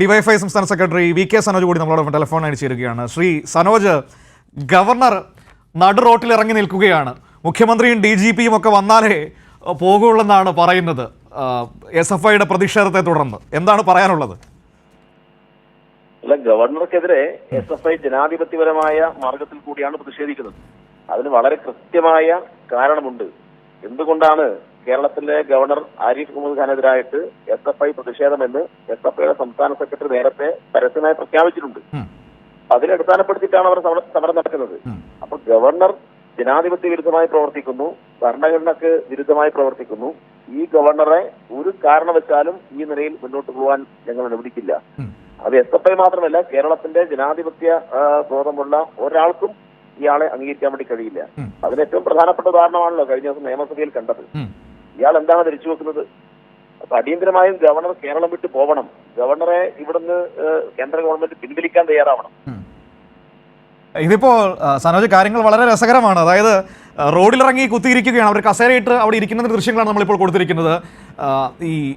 DYFI സംസ്ഥാന secretary V K Sanoj കൂടി നമ്മളോട് ടെലിഫോൺ ചേരുകയാണ്. ശ്രീ സനോജ് ഗവർണർ നടു റോട്ടിൽ ഇറങ്ങി നിൽക്കുകയാണ്. മുഖ്യമന്ത്രിയും ഡി ജി പിയും ഒക്കെ വന്നാലേ പോകുള്ളെന്നാണ് പറയുന്നത്. എസ് എഫ് ഐയുടെ പ്രതിഷേധത്തെ തുടർന്ന്. എന്താണ് പറയാനുള്ളത്? അല്ല ഗവർണർക്കെതിരെ എസ് എഫ് ഐ ജനാധിപത്യപരമായ മാർഗത്തിൽ കൂടിയാണ് പ്രതിഷേധിക്കുന്നത്. അതിന് വളരെ കൃത്യമായ കാരണമുണ്ട്. എന്തുകൊണ്ടാണ് കേരളത്തിലെ ഗവർണർ ആരിഫ് മുഹമ്മദ് ഖാനെതിരായിട്ട് എസ് എഫ് ഐ പ്രതിഷേധമെന്ന് എസ് എഫ് ഐയുടെ സംസ്ഥാന സെക്രട്ടറി നേരത്തെ പരസ്യമായി പ്രഖ്യാപിച്ചിട്ടുണ്ട്. അതിനെ അടിസ്ഥാനപ്പെടുത്തിയിട്ടാണ് അവർ സമരം നടക്കുന്നത് അപ്പൊ ഗവർണർ ജനാധിപത്യ വിരുദ്ധമായി പ്രവർത്തിക്കുന്നു ഭരണഘടനക്ക് വിരുദ്ധമായി പ്രവർത്തിക്കുന്നു ഈ ഗവർണറെ ഒരു കാരണവശാലും ഈ നിലയിൽ മുന്നോട്ട് പോകാൻ ഞങ്ങൾ അനുവദിക്കില്ല. അത് എസ് എഫ് ഐ മാത്രമല്ല കേരളത്തിന്റെ ജനാധിപത്യ ബോധമുള്ള ഒരാൾക്കും ഇയാളെ അംഗീകരിക്കാൻ വേണ്ടി കഴിയില്ല. അതിന് ഏറ്റവും പ്രധാനപ്പെട്ട ഉദാഹരണമാണല്ലോ കഴിഞ്ഞ ദിവസം നിയമസഭയിൽ കണ്ടത്. ഇയാൾ എന്താണ് ധരിച്ചു വെക്കുന്നത് അപ്പൊ അടിയന്തരമായും ഗവർണർ കേരളം വിട്ട് പോകണം ഗവർണറെ ഇവിടുന്ന് കേന്ദ്ര ഗവൺമെന്റ് പിൻവലിക്കാൻ തയ്യാറാവണം. ഇതിപ്പോ സനോജ് കാര്യങ്ങൾ വളരെ രസകരമാണ്. അതായത് റോഡിലിറങ്ങി കുത്തിയിരിക്കുകയാണ്. അവർ കസേരയിട്ട് അവിടെ ഇരിക്കുന്നതിന്റെ ദൃശ്യങ്ങളാണ് നമ്മളിപ്പോൾ കൊടുത്തിരിക്കുന്നത്. ഈ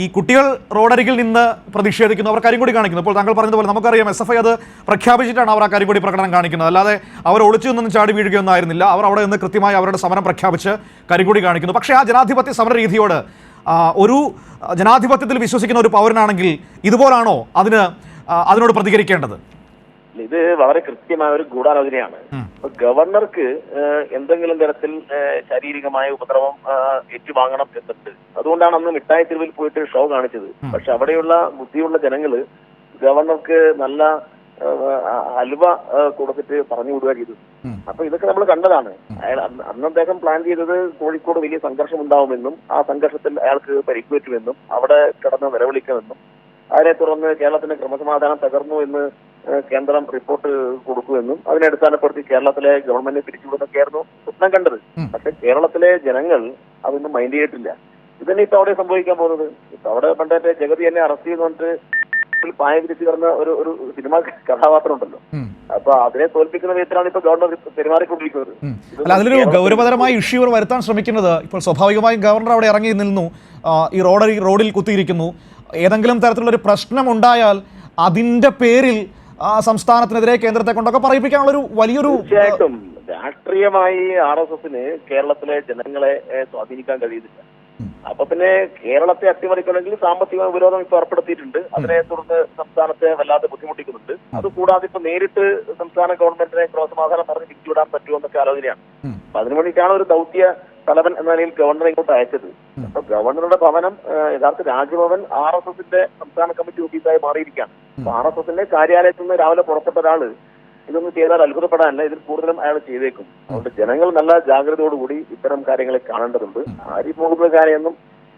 ഈ കുട്ടികൾ റോഡരികിൽ നിന്ന് പ്രതിഷേധിക്കുന്നു. അവർ കരിങ്കൊടി കാണിക്കുന്നു. ഇപ്പോൾ താങ്കൾ പറഞ്ഞതുപോലെ നമുക്കറിയാം എസ് എഫ് ഐ അത് പ്രഖ്യാപിച്ചിട്ടാണ് അവർ ആ കരിങ്കൊടി പ്രകടനം കാണിക്കുന്നത്. അല്ലാതെ അവർ ഒളിച്ചു നിന്നും ചാടി വീഴുകയൊന്നും ആയിരുന്നില്ല. അവർ അവിടെ നിന്ന് കൃത്യമായി അവരുടെ സമരം പ്രഖ്യാപിച്ച് കരിങ്കൊടി കാണിക്കുന്നു. പക്ഷേ ആ ജനാധിപത്യ സമര രീതിയോട് ഒരു ജനാധിപത്യത്തിൽ വിശ്വസിക്കുന്ന ഒരു പൗരനാണെങ്കിൽ ഇതുപോലാണോ അതിന് അതിനോട് പ്രതികരിക്കേണ്ടത്? ഇത് വളരെ കൃത്യമായ ഒരു ഗൂഢാലോചനയാണ്. അപ്പൊ ഗവർണർക്ക് എന്തെങ്കിലും തരത്തിൽ ശാരീരികമായ ഉപദ്രവം ഏറ്റുവാങ്ങണം എന്നുണ്ട്. അതുകൊണ്ടാണ് അന്ന് മിഠായി തെരുവിൽ പോയിട്ട് ഷോ കാണിച്ചത്. പക്ഷെ അവിടെയുള്ള ബുദ്ധിയുള്ള ജനങ്ങൾ ഗവർണർക്ക് നല്ല അലുവ കൊടുത്തിട്ട് പറഞ്ഞു വിടുക ചെയ്തത് അപ്പൊ ഇതൊക്കെ നമ്മൾ കണ്ടതാണ്. അയാൾ അന്ന് അദ്ദേഹം പ്ലാൻ ചെയ്തത് കോഴിക്കോട് വലിയ സംഘർഷം ഉണ്ടാവുമെന്നും ആ സംഘർഷത്തിൽ അയാൾക്ക് പരിക്കുപറ്റുമെന്നും അവിടെ കിടന്ന് നിലവിളിക്കുമെന്നും അതിനെ തുടർന്ന് കേരളത്തിന്റെ ക്രമസമാധാനം തകർന്നു എന്ന് കേന്ദ്രം റിപ്പോർട്ട് കൊടുക്കുമെന്നും അതിനെ അടിസ്ഥാനപ്പെടുത്തി കേരളത്തിലെ ഗവൺമെന്റിനെ പിരിച്ചുവിടുന്നൊക്കെയായിരുന്നു സ്വപ്നം കണ്ടത്. പക്ഷെ കേരളത്തിലെ ജനങ്ങൾ അതൊന്നും മൈൻഡ് ചെയ്തിട്ടില്ല. ഇതന്നെ ഇപ്പൊ അവിടെ സംഭവിക്കാൻ പോകുന്നത്? ഇപ്പൊ അവിടെ പണ്ടത്തെ ജഗതി എന്നെ അറസ്റ്റ് ചെയ്ത് വന്നിട്ട് പായം പായ വിരിച്ചു കിടന്ന ഒരു ഒരു സിനിമ കഥാപാത്രം ഉണ്ടല്ലോ. അപ്പൊ അതിനെ തോൽപ്പിക്കുന്ന വിധത്തിലാണ് ഇപ്പൊ ഗവർണർ പെരുമാറിക്കൊണ്ടിരിക്കുന്നത്. അല്ല അതിലൊരു ഗൗരവതരമായ ഇഷ്യൂ വരുത്താൻ ശ്രമിക്കുന്നത്. ഇപ്പോൾ സ്വാഭാവികമായും ഗവർണർ അവിടെ ഇറങ്ങി നിന്നു ഈ റോഡ് റോഡിൽ കുത്തിയിരിക്കുന്നു. ഏതെങ്കിലും തരത്തിലുള്ള ഒരു പ്രശ്നം ഉണ്ടായാൽ അതിന്റെ പേരിൽ സംസ്ഥാനത്തിനെതിരെ കേന്ദ്രത്തെ കൊണ്ടൊക്കെ പറയിപ്പിക്കാനുള്ള ഒരു വലിയൊരു തീർച്ചയായിട്ടും. രാഷ്ട്രീയമായി ആർ എസ് എസിന് കേരളത്തിലെ ജനങ്ങളെ സ്വാധീനിക്കാൻ കഴിയുന്നില്ല. അപ്പൊ പിന്നെ കേരളത്തെ അട്ടിമറിക്കണമെങ്കിൽ സാമ്പത്തിക വിരോധം ഇപ്പൊ ഏർപ്പെടുത്തിയിട്ടുണ്ട്. അതിനെ തുടർന്ന് സംസ്ഥാനത്തെ വല്ലാതെ ബുദ്ധിമുട്ടിക്കുന്നുണ്ട്. അത് കൂടാതെ ഇപ്പൊ നേരിട്ട് സംസ്ഥാന ഗവൺമെന്റിനെ ക്രോസമാധാനം പറഞ്ഞ് പിരിച്ചുവിടാൻ പറ്റുമോ എന്നൊക്കെ ആലോചനയാണ്. അപ്പൊ അതിനു വേണ്ടിയിട്ടാണ് ഒരു ദൗത്യ തലവൻ എന്ന നിലയിൽ ഗവർണറെ ഇങ്ങോട്ട് അയച്ചത്. അപ്പൊ ഗവർണറുടെ ഭവനം യഥാർത്ഥ രാജ്ഭവൻ ആർ എസ് എസിന്റെ സംസ്ഥാന കമ്മിറ്റി ഓഫീസായി മാറിയിരിക്കുകയാണ്. അപ്പൊ ആർ എസ് എസിന്റെ കാര്യാലയത്തിൽ നിന്ന് രാവിലെ പുറപ്പെട്ട ഒരാൾ ഇതൊന്നും ചെയ്താൽ അത്ഭുതപ്പെടാനല്ല ഇതിൽ കൂടുതലും അയാൾ ചെയ്തേക്കും. അതുകൊണ്ട് ജനങ്ങൾ നല്ല ജാഗ്രതയോടുകൂടി ഇത്തരം കാര്യങ്ങളെ കാണേണ്ടതുണ്ട്. ആരിപ്പോകുന്ന കാര്യമൊന്നും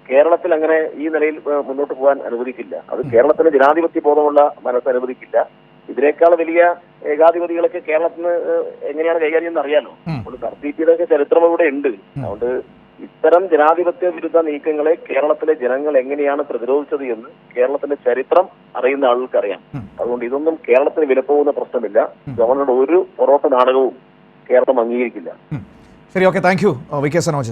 കേരളത്തിൽ അങ്ങനെ ഈ നിലയിൽ മുന്നോട്ട് പോകാൻ അനുവദിക്കില്ല. അത് കേരളത്തിന് ജനാധിപത്യ ബോധമുള്ള മനസ്സ് അനുവദിക്കില്ല. ഇതിനേക്കാൾ വലിയ ഏകാധിപതികളൊക്കെ കേരളത്തിന് എങ്ങനെയാണ് കൈകാര്യം എന്ന് അറിയാലോ. അപ്പോൾ കർത്തീറ്റിയുടെ ഒക്കെ ചരിത്രം ഇവിടെ ഉണ്ട്. അതുകൊണ്ട് ഇത്തരം ജനാധിപത്യ വിരുദ്ധ നീക്കങ്ങളെ കേരളത്തിലെ ജനങ്ങൾ എങ്ങനെയാണ് പ്രതിരോധിച്ചത് എന്ന് കേരളത്തിന്റെ ചരിത്രം അറിയുന്ന ആളുകൾക്ക് അറിയാം അതുകൊണ്ട് ഇതൊന്നും കേരളത്തിന് വിലപ്പോകുന്ന പ്രശ്നമില്ല. ഗവർണറുടെ ഒരു പൊറോട്ട നാടകവും കേരളം അംഗീകരിക്കില്ല. ശരി okay. Thank you. V K Sanoj.